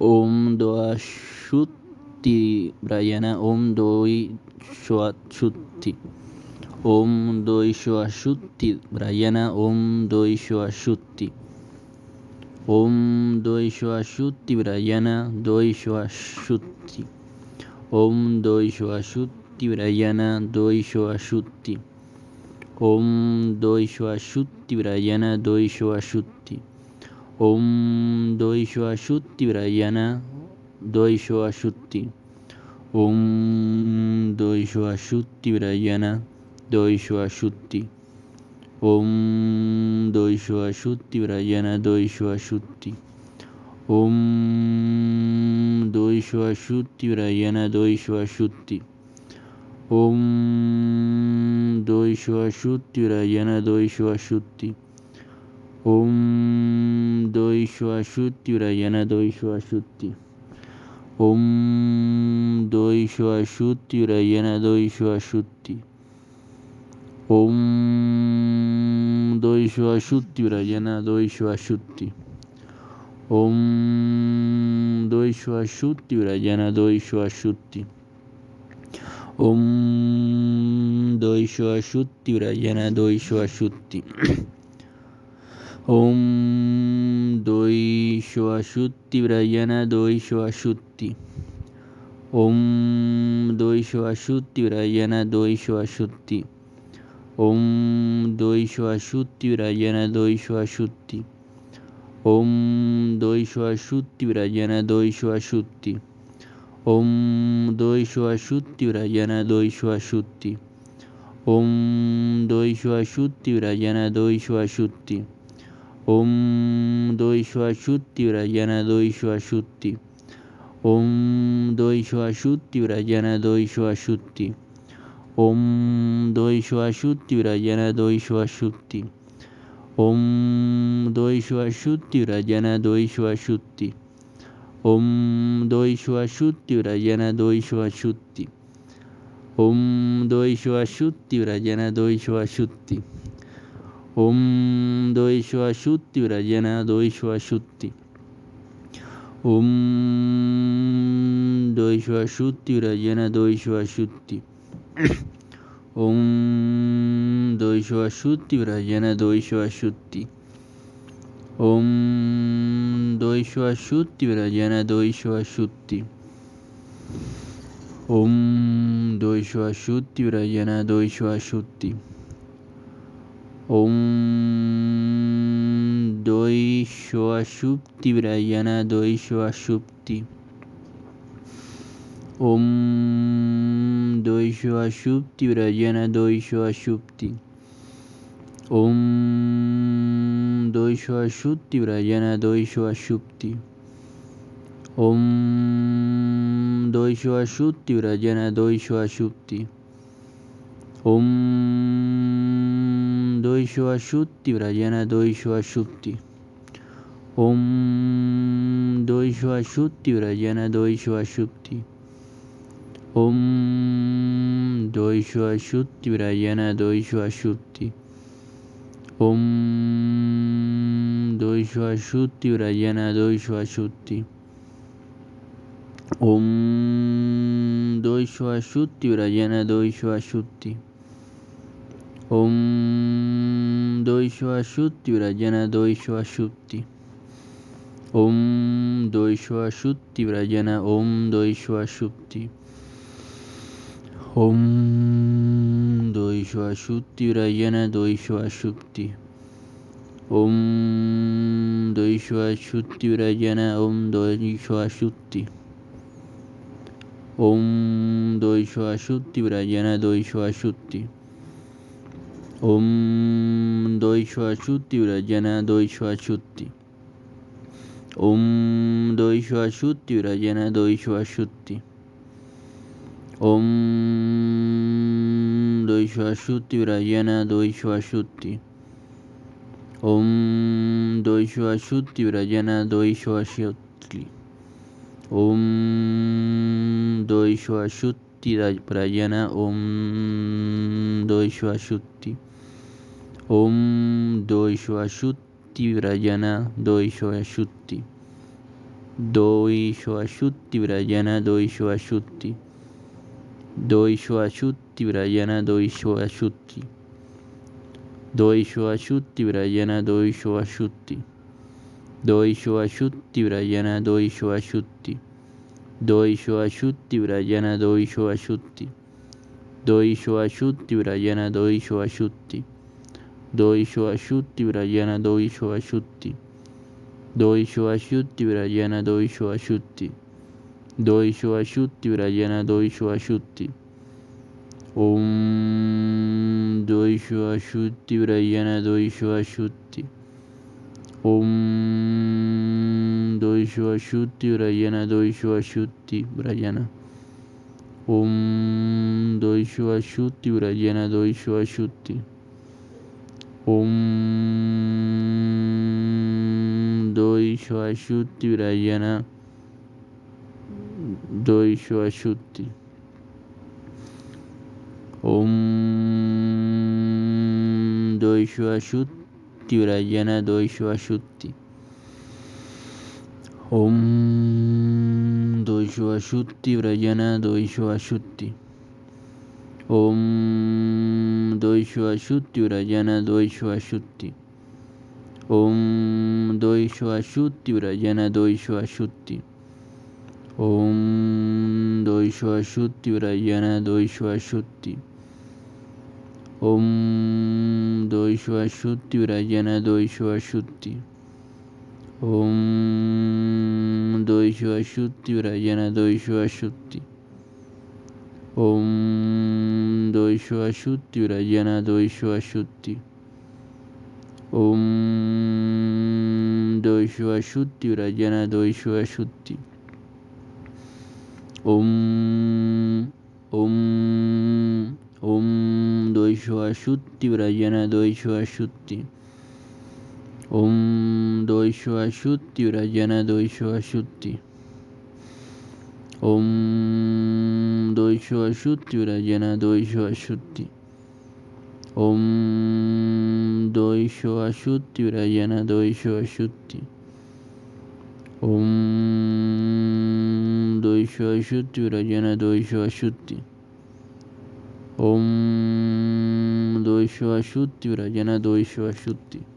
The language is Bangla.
ওম দোয়া সুত্তি ব্রায়ানা ওম দই সোয়া সুত্তি ওম দই সোয়া সুত্তি ব্রায়ানা ওম দই সোয়া সুত্তি ওম দই সোয়া সুত্তি ব্রায়ানা দই সোয়া সুত্তি ওম দই সোয়া সুত্তি ব্রায়ানা দই সোয়া সুত্তি ওম দই সোয়া সুত্তি ব্রায়ানা দই সোয়া সুত্তি ওম সোয়া সুত্তি ব্রায়ানা দই ওম দই সোয়া সুত্তি ব্রায়ানা দই সোয়া ওম সোয়া সুত্তি ব্রায়ানা দই সোয়া ওম সোয়া সুত্তি ব্রায়ানা দই সোয়া ওম সোয়া সুত্তি ব্রায়ানা দই সোয়া ওম দই সোয়া সুত্তি ওম দই সোয়া সুত্তি ব্রায়ানা দই সোয়া সুত্তি ওম দই সোয়া সুত্তি ব্রায়ানা দই সোয়া সুত্তি ওম দই সোয়া সুত্তি ব্রায়ানা দই সোয়া ওম দই সোয়া সুত্তি ব্রায়ানা দই সোয়া ওম দই সোয়া সুত্তি ব্রায়ানা দই সোয়া ওম দই সোয়া সুত্তি ব্রায়ানা দই সোয়া ওম দই সোয়া সুত্তি ব্রায়ানা দই সোয়া ওম দই সোয়া সুত্তি ব্রায়ানা দই সোয়া সুত্তি ওম দই সোয়া সুত্তি ব্রায়ানা দই সোয়া ওম দই সোয়া সুত্তি ব্রায়ানা দই সোয়া ওম দই সোয়া সুত্তি ব্রায়ানা দই সোয়া ওম দই সোয়া সুত্তি ব্রায়ানা দই সোয়া ওম দই সোয়া সুত্তি ব্রায়ানা দই সোয়া ওম দই সোয়া সুত্তি ব্রায়ানা দই সোয়া ওম দই সোয়া সুত্তি ব্রায়ানা দই সোয়া সুত্তি ওম দই সোয়া সুত্তি ব্রায়ানা দই সোয়া সুত্তি ওম দই সোয়া সুত্তি ব্রাজানা দই সোয়া সুত্তি ওম দই সোয়া সুত্তি ব্রাজানা দই সুত্তি ওম দই সোয়া সুত্তি ব্রাজানা দই সুত্তি ওম সুত্তি ব্রাজানা দই ওম সুত্তি ব্রাজানা দই ওম দই সোয়া সুপ্তি ব্রায়ানা দই ওম দই সোয়া সুপ্তি ব্রায়ানা দই সোয়া সুপ্তি ওম দই সোয়া সুপ্তি ব্রায়ানা দই সোয়া সুপ্তি ওম দই সোয়া সুপ্তি ব্রাজানা দই সোয়া সুপ্তি ওম দই সোয়া সুত্তি, ব্রাজানা দই সোয়া সুপ্তি ওম দই সোয়া সুত্তি, ব্রাজানা দই সোয়া সুপ্তি ওম দই সোয়া সুত্তি, ব্রাজানা দই সোয়া সুপ্তি ওম দই সোয়া সুত্তি, ব্রাজানা দই সোয়া সুত্তি ওম দই সোয়া সুত্তি ব্রাজানা দই সোয়া সুত্তি ওম দই সোয়া সুত্তি ব্রাজানা দই সোয়া সুত্তি ওম দই সোয়া সুত্তি ব্রাজানা ওম দই সোয়া সুত্তি ওম দই সোয়া সুত্তি ব্রাজানা দই সোয়া ওম দই সোয়া সুত্তি ব্রাজানা ওম দই সোয়া ওম দই সোয়া সুত্তি ব্রাজানা দই সোয়া সুত্তি ওম দই সোয়া সুত্তি ব্রাজানা দই ওম দই সোয়া সুত্তি ব্রাজানা দই সোয়া সুত্তি ওম দই সোয়া সুত্তি ব্রাজানা দই সোয়া সুত্তি ওম দই সোয়া সুত্তি ব্রাজানা দই সোয়া ওম দই সোয়া সুত্তি ব্রাজানা ওম দই সোয়া সুত্তি ওম দৈশো আশুত্তি রাজানা দৈশো আশুত্তি দৈশো আশুত্তি রাজানা দৈশো আশুত্তি দৈশো আশুত্তি রাজানা দৈশো আশুত্তি দই আশুত্তি রাজানা দৈশো আশুত্তি দৈশো আশুত্তি রাজানা দৈশো আশুত্তি দৈশো আশুত্তি রাজানা দৈশো আশুত্তি দৈশো আশুত্তি রাজানা দৈশো আশুত্তি Doishoashuti Brayana Doishoashuti. Doishoashuti Brayana Doishoashuti. Doishoashuti Brayana Doishoashuti. Om Doishoashuti Brayana Doishoashuti. Om Doishoashuti Brayana Doishoashuti Brayana. Om Doishoashuti Brayana Doishoashuti. দুইশো আশুত্তি রাজানা দুইশো আশুত্তি ওম দুইশো আশুত্তি রাজানা দুইশো আশুত্তি ওম দুইশো আশুত্তি রাজানা আশুত্তি ওম দৈশয়া শুদ্ধি ওরা জানা দৈশয়া ওম দৈশয়া শুদ্ধি ওরা জানা দৈশয়া ওম দৈশয়া শুদ্ধি ওরা জানা দৈশয়া ওম দৈশয়া শুদ্ধি ওরা জানা দৈশয়া ওম দৈশয়া শুদ্ধি ওরা জানা দৈশয়া ওম দ্বৈশাসুত্যুরজনদ্বৈশাসুত্যি ওম দ্বৈশাসুত্যুরজনদ্বৈশাসুত্যি ওম ওম ওম দ্বৈশাসুত্যুরজনদ্বৈশাসুত্যি ওম দ্বৈশাসুত্যুরজনদ্বৈশাসুত্যি ওম দৈশাসুত্যুরায়নাদৈশাসুত্তি ওম দৈশাসুত্যুরায়নাদৈশাসুত্তি ওম দৈশাসুত্যুরায়নাদৈশাসুত্তি ওম দৈশাসুত্যুরায়নাদৈশাসুত্তি